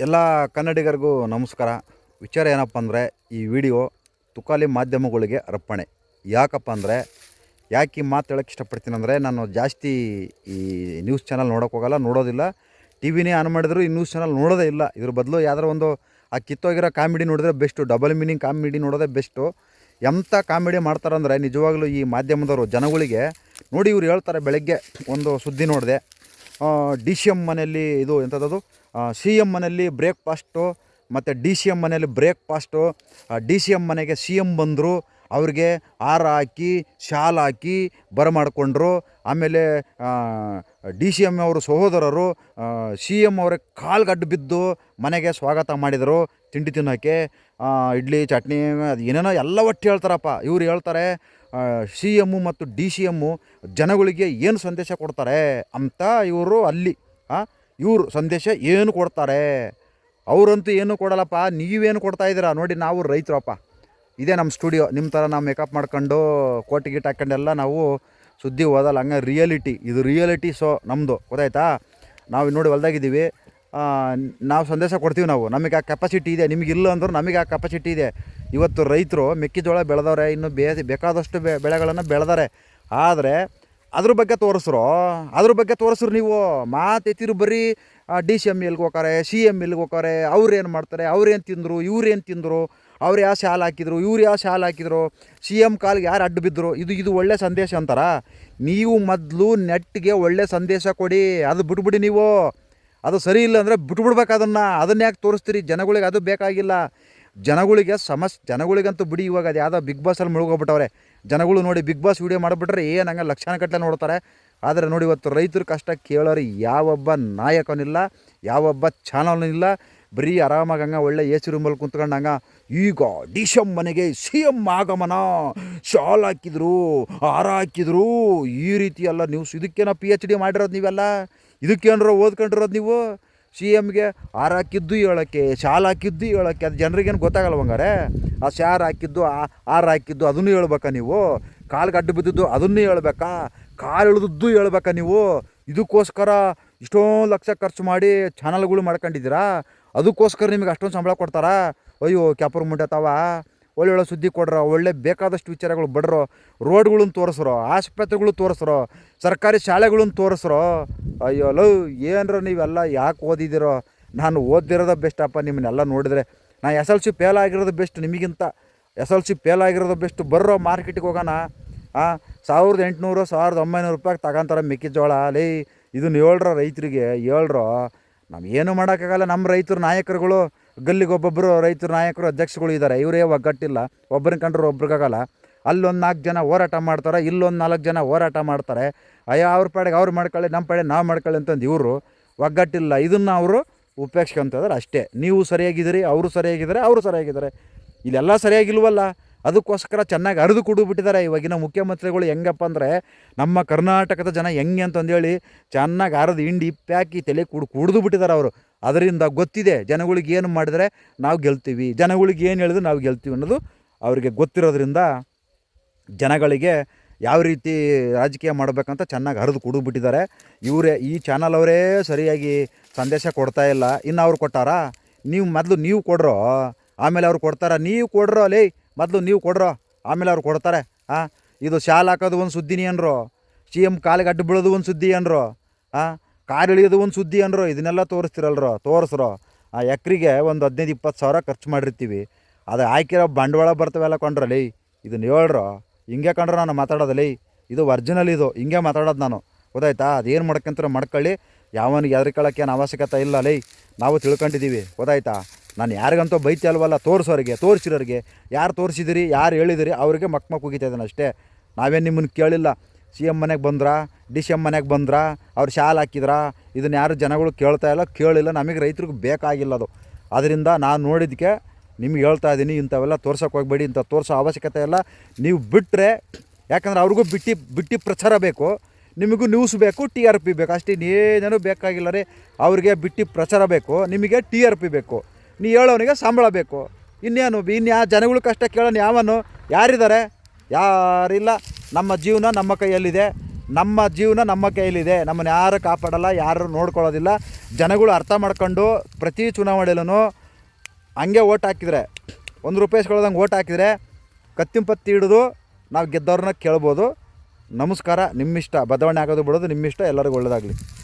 ಎಲ್ಲ ಕನ್ನಡಿಗರಿಗೂ ನಮಸ್ಕಾರ. ವಿಚಾರ ಏನಪ್ಪ ಅಂದರೆ, ಈ ವಿಡಿಯೋ ತುಕಾಲಿ ಮಾಧ್ಯಮಗಳಿಗೆ ಅರ್ಪಣೆ. ಯಾಕಪ್ಪ ಅಂದರೆ, ಯಾಕೆ ಈ ಮಾತು ಹೇಳೋಕ್ಕೆ ಇಷ್ಟಪಡ್ತೀನಿ ಅಂದರೆ, ನಾನು ಜಾಸ್ತಿ ಈ ನ್ಯೂಸ್ ಚಾನಲ್ ನೋಡೋಕೆ ಹೋಗಲ್ಲ, ನೋಡೋದಿಲ್ಲ. ಟಿ ವಿನೇ ಆನ್ ಮಾಡಿದ್ರು ಈ ನ್ಯೂಸ್ ಚಾನಲ್ ನೋಡೋದೇ ಇಲ್ಲ. ಇದ್ರ ಬದಲು ಯಾವ್ದಾರ ಒಂದು, ಆ ಕಿತ್ತೋಗಿರೋ ಕಾಮಿಡಿ ನೋಡಿದ್ರೆ ಬೆಸ್ಟು ಡಬಲ್ ಮೀನಿಂಗ್ ಕಾಮಿಡಿ ನೋಡೋದೇ ಬೆಸ್ಟು ಎಂಥ ಕಾಮಿಡಿ ಮಾಡ್ತಾರಂದರೆ, ನಿಜವಾಗ್ಲೂ ಈ ಮಾಧ್ಯಮದವರು ಜನಗಳಿಗೆ ನೋಡಿ ಇವ್ರು ಹೇಳ್ತಾರೆ ಬೆಳಗ್ಗೆ ಒಂದು ಸುದ್ದಿ ನೋಡಿದೆ. ಡಿ ಸಿ ಎಂ ಮನೆಯಲ್ಲಿ ಇದು ಎಂಥದ್ದು ಸಿ ಎಂ ಮನೆಯಲ್ಲಿ ಬ್ರೇಕ್ಫಾಸ್ಟು, ಮತ್ತು ಡಿ ಸಿ ಎಂ ಮನೆಯಲ್ಲಿ ಬ್ರೇಕ್ಫಾಸ್ಟು ಡಿ ಸಿ ಎಂ ಮನೆಗೆ ಸಿ ಎಂ ಬಂದರು, ಅವ್ರಿಗೆ ಹಾರ ಹಾಕಿ, ಶಾಲ್ ಹಾಕಿ ಬರಮಾಡಿಕೊಂಡ್ರು, ಆಮೇಲೆ ಡಿ ಸಿ ಎಂ ಅವರು ಸಹೋದರರು ಸಿ ಎಂ ಅವರ ಕಾಲ್ಗಡ್ಡು ಬಿದ್ದು ಮನೆಗೆ ಸ್ವಾಗತ ಮಾಡಿದರು, ತಿಂಡಿ ತಿನ್ನೋಕ್ಕೆ ಇಡ್ಲಿ, ಚಟ್ನಿ, ಅದು ಏನೇನೋ ಎಲ್ಲ ಒಟ್ಟು ಹೇಳ್ತಾರಪ್ಪ. ಇವ್ರು ಹೇಳ್ತಾರೆ ಸಿ ಎಮ್ಮು ಮತ್ತು ಡಿ ಸಿ ಎಮ್ಮು ಜನಗಳಿಗೆ ಏನು ಸಂದೇಶ ಕೊಡ್ತಾರೆ ಅಂತ ಇವರು ಅಲ್ಲಿ ಇವರು ಸಂದೇಶ ಏನು ಕೊಡ್ತಾರೆ? ಅವರಂತೂ ಏನು ಕೊಡಲ್ಲಪ್ಪ, ನೀವೇನು ಕೊಡ್ತಾ ಇದ್ದೀರಾ? ನೋಡಿ ನಾವು ರೈತರಪ್ಪ. ಇದೇ ನಮ್ಮ ಸ್ಟುಡಿಯೋ, ನಿಮ್ಮ ಥರ ನಾವು ಮೇಕಪ್ ಮಾಡ್ಕೊಂಡು ಕೋಟಿ ಗೀಟ್ ಹಾಕ್ಕೊಂಡೆಲ್ಲ ನಾವು ಸುದ್ದಿ ಓದಲ್ಲ ಹಂಗೆ ರಿಯಾಲಿಟಿ ಇದು ರಿಯಾಲಿಟಿ ಸೋ ನಮ್ಮದು ಗೊತ್ತಾಯ್ತಾ? ನಾವು ನೋಡಿ ಹೊಲ್ದಾಗಿದ್ದೀವಿ. ನಾವು ಸಂದೇಶ ಕೊಡ್ತೀವಿ ನಾವು. ನಮಗೆ ಆ ಕೆಪಾಸಿಟಿ ಇದೆ. ನಿಮಗಿಲ್ಲ ಅಂದ್ರೂ ನಮಗೆ ಆ ಕೆಪಾಸಿಟಿ ಇದೆ. ಇವತ್ತು ರೈತರು ಮೆಕ್ಕೆಜೋಳ ಬೆಳೆದವ್ರೆ, ಇನ್ನು ಬೇ ಬೇಕಾದಷ್ಟು ಬೆ ಬೆಳೆಗಳನ್ನು ಬೆಳೆದಾರೆ. ಆದರೆ ಅದ್ರ ಬಗ್ಗೆ ತೋರಿಸ್ರು. ಅದ್ರ ಬಗ್ಗೆ ತೋರಿಸ್ರು ನೀವು. ಮಾತೆತ್ತಿರು ಬರೀ ಡಿ ಸಿ ಎಂ ಎಲ್ಗೆ ಹೋಗ್ತಾರೆ ಸಿ ಎಂ ಎಲ್ಗೆ ಹೋಗ್ತಾರೆ, ಅವ್ರು ಏನು ಮಾಡ್ತಾರೆ ಅವ್ರೇನು ತಿಂದರು ಇವ್ರೇನು ತಿಂದರು ಅವ್ರು ಯಾವ ಶಾಲ್ ಹಾಕಿದ್ರು, ಇವ್ರು ಯಾವ ಶಾಲ್ ಹಾಕಿದ್ರು, ಸಿ ಎಂ ಕಾಲ್ಗೆ ಯಾರು ಅಡ್ಡು ಬಿದ್ದರು ಇದು ಇದು ಒಳ್ಳೆ ಸಂದೇಶ ಅಂತಾರ? ನೀವು ಮೊದಲು ನೆಟ್ಗೆ ಒಳ್ಳೆ ಸಂದೇಶ ಕೊಡಿ, ಅದು ಬಿಟ್ಬಿಡಿ ನೀವು. ಅದು ಸರಿ ಇಲ್ಲ ಅಂದರೆ ಬಿಟ್ಬಿಡ್ಬೇಕು ಅದನ್ನು. ಅದನ್ನ ಯಾಕೆ ತೋರಿಸ್ತೀರಿ? ಜನಗಳಿಗೆ ಅದು ಬೇಕಾಗಿಲ್ಲ. ಜನಗಳಿಗೆ ಸಮಸ್, ಜನಗಳಿಗಂತೂ ಬಿಡಿ ಇವಾಗ ಅದು ಯಾವುದೋ ಬಿಗ್ ಬಾಸಲ್ಲಿ ಮುಳುಗೋಗ್ಬಿಟ್ಟವ್ರೆ. ಜನಗಳು ನೋಡಿ ಬಿಗ್ ಬಾಸ್ ವೀಡಿಯೋ ಮಾಡಿಬಿಟ್ರೆ ಏನು ಹಂಗೆ ಲಕ್ಷಾನುಗಟ್ಟಲೆ ನೋಡ್ತಾರೆ. ಆದರೆ ನೋಡಿ ಇವತ್ತು ರೈತರು ಕಷ್ಟ ಕೇಳೋರು ಯಾವೊಬ್ಬ ನಾಯಕನಿಲ್ಲ, ಯಾವೊಬ್ಬ ಚಾನಲ್ನೂ ಇಲ್ಲ ಬರೀ ಆರಾಮಾಗಿ ಹಂಗೆ ಒಳ್ಳೆ ಎ ಸಿ ರೂಮಲ್ಲಿ ಕುಂತ್ಕೊಂಡು ಈಗ ಡಿ ಸಿ ಎಂ ಮನೆಗೆ ಸಿ ಎಂ ಆಗಮನ, ಶಾಲ್ ಹಾಕಿದ್ರು, ಹಾರ ಹಾಕಿದ್ರು, ಈ ರೀತಿ ಎಲ್ಲ ನ್ಯೂಸ್ ಇದಕ್ಕೇನೋ ಪಿ ಎಚ್ ಡಿ ಮಾಡಿರೋದು ನೀವೆಲ್ಲ? ಇದಕ್ಕೇನಾರ ಓದ್ಕೊಂಡಿರೋದು ನೀವು? ಸಿ ಎಮ್ಗೆ ಹಾರ ಹಾಕಿದ್ದು ಹೇಳೋಕ್ಕೆ ಶಾಲ್ ಹಾಕಿದ್ದು ಹೇಳೋಕ್ಕೆ ಅದು ಜನರಿಗೇನು ಗೊತ್ತಾಗಲ್ಲ ಬಂಗಾರೆ. ಆ ಶಾರ್ ಹಾಕಿದ್ದು, ಆ ಹಾರ ಹಾಕಿದ್ದು ಅದನ್ನು ಹೇಳ್ಬೇಕಾ ನೀವು? ಕಾಲು ಗಡ್ಡು ಬಿದ್ದಿದ್ದು ಅದನ್ನು ಹೇಳ್ಬೇಕಾ? ಕಾಲು ಇಳಿದದ್ದು ಹೇಳ್ಬೇಕಾ ನೀವು? ಇದಕ್ಕೋಸ್ಕರ ಇಷ್ಟೋ ಲಕ್ಷ ಖರ್ಚು ಮಾಡಿ ಚಾನಲ್ಗಳು ಮಾಡ್ಕೊಂಡಿದ್ದೀರಾ? ಅದಕ್ಕೋಸ್ಕರ ನಿಮಗೆ ಅಷ್ಟೊಂದು ಸಂಬಳ ಕೊಡ್ತಾರಾ? ಅಯ್ಯೋ, ಕ್ಯಾಪರ್ ಮುಂಡೆ ತಾವ ಒಳ್ಳೆ ಸುದ್ದಿ ಕೊಡ್ರ, ಒಳ್ಳೆ ಬೇಕಾದಷ್ಟು ವಿಚಾರಗಳು ಬಡ್ರೋ ರೋಡ್ಗಳನ್ನ ತೋರಿಸ್ರೋ ಆಸ್ಪತ್ರೆಗಳು ತೋರಿಸ್ರೋ, ಸರ್ಕಾರಿ ಶಾಲೆಗಳನ್ನ ತೋರಿಸ್ರೋ. ಅಯ್ಯೋ ಲವ್ ಏನರ ನೀವೆಲ್ಲ ಯಾಕೆ ಓದಿದ್ದೀರೋ ನಾನು ಓದಿರೋದ ಬೆಸ್ಟಪ್ಪ, ನಿಮ್ಮನ್ನೆಲ್ಲ ನೋಡಿದ್ರೆ. ನಾನು ಎಸ್ ಎಲ್ ಸಿ ಫೇಲ್ ಆಗಿರೋದು ಬೆಸ್ಟ್ ನಿಮಗಿಂತ. ಎಸ್ ಎಲ್ ಸಿ ಫೇಲ್ ಆಗಿರೋದು ಬೆಸ್ಟ್. ಬರ್ರೋ ಮಾರ್ಕೆಟಿಗೆ ಹೋಗೋಣ. ಹಾಂ ಸಾವಿರದ ಎಂಟುನೂರು, ಸಾವಿರದ ಒಂಬೈನೂರು ರೂಪಾಯಿ ತಗೊಂತಾರೆ ಮೆಕ್ಕೆಜೋಳ. ಲೇ ಇದನ್ನು ಹೇಳ್ರೋ ರೈತರಿಗೆ ಹೇಳ್ರೋ ನಾವು ಏನು ಮಾಡೋಕ್ಕಾಗಲ್ಲ ನಮ್ಮ ರೈತರು ನಾಯಕರುಗಳು ಗಲ್ಲಿಗೆ ಒಬ್ಬೊಬ್ಬರು ರೈತರು ನಾಯಕರು ಅಧ್ಯಕ್ಷಗಳು ಇದ್ದಾರೆ ಇವರೇ ಒಗ್ಗಟ್ಟಿಲ್ಲ ಒಬ್ಬರನ್ನ ಕಂಡ್ರೆ ಒಬ್ರಿಗಾಗಲ್ಲ ಅಲ್ಲೊಂದು ನಾಲ್ಕು ಜನ ಹೋರಾಟ ಮಾಡ್ತಾರೆ, ಇಲ್ಲೊಂದು ನಾಲ್ಕು ಜನ ಹೋರಾಟ ಮಾಡ್ತಾರೆ. ಅಯ್ಯೋ, ಅವ್ರ ಪಾಡಿಗೆ ಅವ್ರು ಮಾಡ್ಕೊಳ್ಳಿ ನಮ್ಮ ಪಾಡಿಗೆ ನಾವು ಮಾಡ್ಕೊಳ್ಳಿ ಅಂತಂದು ಇವರು ಒಗ್ಗಟ್ಟಿಲ್ಲ. ಇದನ್ನು ಅವರು ಉಪೇಕ್ಷಿಸ್ಕೊಂತಿದ್ದಾರೆ ಅಷ್ಟೇ. ನೀವು ಸರಿಯಾಗಿದ್ದೀರಿ, ಅವರು ಸರಿಯಾಗಿದ್ದಾರೆ ಅವರು ಸರಿಯಾಗಿದ್ದಾರೆ. ಇಲ್ಲೆಲ್ಲ ಸರಿಯಾಗಿಲ್ವಲ್ಲ? ಅದಕ್ಕೋಸ್ಕರ ಚೆನ್ನಾಗಿ ಅರಿದು ಕುಡಿದ್ಬಿಟ್ಟಿದ್ದಾರೆ ಇವಾಗಿನ ಮುಖ್ಯಮಂತ್ರಿಗಳು. ಹೆಂಗಪ್ಪ ಅಂದರೆ ನಮ್ಮ ಕರ್ನಾಟಕದ ಜನ ಹೆಂಗೆ ಅಂತಂದೇಳಿ ಚೆನ್ನಾಗಿ ಅರದು ಹಿಂಡಿ ಇಪ್ಪಾಕಿ ತಲೆ ಕುಡ್, ಕುಡಿದು ಬಿಟ್ಟಿದ್ದಾರೆ ಅವರು. ಅದರಿಂದ ಗೊತ್ತಿದೆ ಜನಗಳಿಗೆ ಏನು ಮಾಡಿದರೆ ನಾವು ಗೆಲ್ತೀವಿ. ಜನಗಳಿಗೆ ಏನು ಹೇಳಿದ್ರೆ ನಾವು ಗೆಲ್ತೀವಿ ಅನ್ನೋದು ಅವರಿಗೆ ಗೊತ್ತಿರೋದ್ರಿಂದ ಜನಗಳಿಗೆ ಯಾವ ರೀತಿ ರಾಜಕೀಯ ಮಾಡಬೇಕಂತ ಚೆನ್ನಾಗಿ ಹರಿದು ಕುಡಿದ್ಬಿಟ್ಟಿದ್ದಾರೆ. ಇವರೇ, ಈ ಚಾನಲ್ ಅವರೇ ಸರಿಯಾಗಿ ಸಂದೇಶ ಕೊಡ್ತಾ ಇಲ್ಲ. ಇನ್ನು ಅವ್ರು ಕೊಟ್ಟಾರಾ? ನೀವು ಮೊದಲು ನೀವು ಕೊಡ್ರೋ? ಆಮೇಲೆ ಅವ್ರು ಕೊಡ್ತಾರ? ನೀವು ಕೊಡ್ರೋ, ಲೇ ಮೊದಲು ನೀವು ಕೊಡ್ರೋ, ಆಮೇಲೆ ಅವ್ರು ಕೊಡ್ತಾರೆ ಹಾಂ ಇದು ಶಾಲ್ ಹಾಕೋದು ಒಂದು ಸುದ್ದಿನಿ ಅನ್ರು ಸಿ ಎಂ ಕಾಲಿಗೆ ಅಡ್ಡು ಬೀಳೋದು ಒಂದು ಸುದ್ದಿ ಅನ್ರು ಹಾಂ ಕಾರ್ ಇಳಿಯೋದು ಒಂದು ಸುದ್ದಿ ಅನ್ರು ಇದನ್ನೆಲ್ಲ ತೋರಿಸ್ತಿರಲ್ರೋ? ತೋರಿಸ್ರೋ? ಆ ಎಕ್ರಿಗೆ ಒಂದು ಹದಿನೈದು, ಇಪ್ಪತ್ತು ಸಾವಿರ ಖರ್ಚು ಮಾಡಿರ್ತೀವಿ. ಅದು ಹಾಕಿರೋ ಬಂಡವಾಳ ಬರ್ತವೆಲ್ಲ ಕೊಂಡ್ರಲ್ಲಿ ಇದನ್ನು ಹೇಳ್ರೋ? ಹಿಂಗೆ ಕಂಡ್ರೆ ನಾನು ಮಾತಾಡೋದಲ್ಲಿ ಇದು ಒರ್ಜಿನಲ್ ಇದು, ಹಿಂಗೆ ಮಾತಾಡೋದು ನಾನು. ಗೊತ್ತಾಯ್ತಾ? ಅದೇನು ಮಾಡ್ಕೊಂತಾರೆ ಮಾಡ್ಕೊಳ್ಳಿ. ಯಾವನಿಗೆ ಎದ್ರಿಕೊಳ್ಳೋಕ್ಕೇನು ಅವಶ್ಯಕತೆ ಇಲ್ಲ, ಲೈ, ನಾವು ತಿಳ್ಕೊಂಡಿದ್ದೀವಿ. ಗೊತ್ತಾಯ್ತಾ? ನಾನು ಯಾರಿಗಂತೂ ಬೈತಿ ಅಲ್ವಲ್ಲ, ತೋರಿಸೋರಿಗೆ, ತೋರಿಸಿರೋರಿಗೆ. ಯಾರು ತೋರಿಸಿದಿರಿ, ಯಾರು ಹೇಳಿದಿರಿ, ಅವ್ರಿಗೆ ಮಕ್ ಮಕ್ ಇದ್ದಾನೆ ಅಷ್ಟೇ. ನಾವೇನು ನಿಮ್ಮನ್ನು ಕೇಳಿಲ್ಲ. ಸಿ ಎಂ ಮನೆಗೆ ಬಂದ್ರಾ, ಡಿ ಸಿ ಎಂ ಮನೆಗೆ ಬಂದ್ರಾ, ಅವ್ರು ಶಾಲ್ ಹಾಕಿದ್ರಾ, ಇದನ್ನು ಯಾರು ಜನಗಳು ಕೇಳ್ತಾ ಇಲ್ಲ, ಕೇಳಿಲ್ಲ, ನಮಗೆ ರೈತರಿಗೆ ಬೇಕಾಗಿಲ್ಲ ಅದು. ಅದರಿಂದ ನಾನು ನೋಡಿದ್ದಕ್ಕೆ ನಿಮ್ಗೆ ಹೇಳ್ತಾ ಇದ್ದೀನಿ ಇಂಥವೆಲ್ಲ ತೋರ್ಸೋಕೆ ಹೋಗ್ಬೇಡಿ ಇಂಥ ತೋರಿಸೋ ಅವಶ್ಯಕತೆ ಇಲ್ಲ. ನೀವು ಬಿಟ್ಟರೆ ಯಾಕಂದ್ರೆ ಅವ್ರಿಗೂ ಬಿಟ್ಟು, ಬಿಟ್ಟಿ ಪ್ರಚಾರ ಬೇಕು. ನಿಮಗೂ ನ್ಯೂಸ್ ಬೇಕು ಟಿ ಆರ್ ಪಿ ಬೇಕು. ಅಷ್ಟೇ ಏನೇನೂ ಬೇಕಾಗಿಲ್ಲ ರೀ. ಅವ್ರಿಗೆ ಬಿಟ್ಟಿ ಪ್ರಚಾರ ಬೇಕು. ನಿಮಗೆ ಟಿ ಆರ್ ಪಿ ಬೇಕು. ನೀ ಹೇಳೋನಿಗೆ ಸಂಬಳ ಬೇಕು. ಇನ್ನೇನು ಇನ್ಯಾ ಜನಗಳು ಕಷ್ಟ ಕೇಳೋನು ಯಾವನು? ಯಾರಿದ್ದಾರೆ? ಯಾರಿಲ್ಲ. ನಮ್ಮ ಜೀವನ ನಮ್ಮ ಕೈಯಲ್ಲಿದೆ. ನಮ್ಮ ಜೀವನ ನಮ್ಮ ಕೈಯಲ್ಲಿದೆ. ನಮ್ಮನ್ನು ಯಾರು ಕಾಪಾಡಲ್ಲ, ಯಾರು ನೋಡ್ಕೊಳ್ಳೋದಿಲ್ಲ. ಜನಗಳು ಅರ್ಥ ಮಾಡ್ಕೊಂಡು ಪ್ರತಿ ಚುನಾವಣೆಯಲ್ಲೂ ಹಂಗೆ ಓಟ್ ಹಾಕಿದರೆ, ಒಂದು ರೂಪಾಯಿ ಇಸ್ಕೊಳ್ಳೋದಂಗೆ ಓಟ್ ಹಾಕಿದರೆ ಕತ್ತಿಂಪತ್ತಿ ಹಿಡಿದು ನಾವು ಗೆದ್ದವ್ರನ್ನ ಕೇಳ್ಬೋದು. ನಮಸ್ಕಾರ, ನಿಮ್ಮಿಷ್ಟ. ಬದಲಾವಣೆ ಆಗೋದು ಬಿಡೋದು ನಿಮ್ಮಿಷ್ಟ. ಎಲ್ಲರಿಗೂ ಒಳ್ಳೆಯದಾಗಲಿ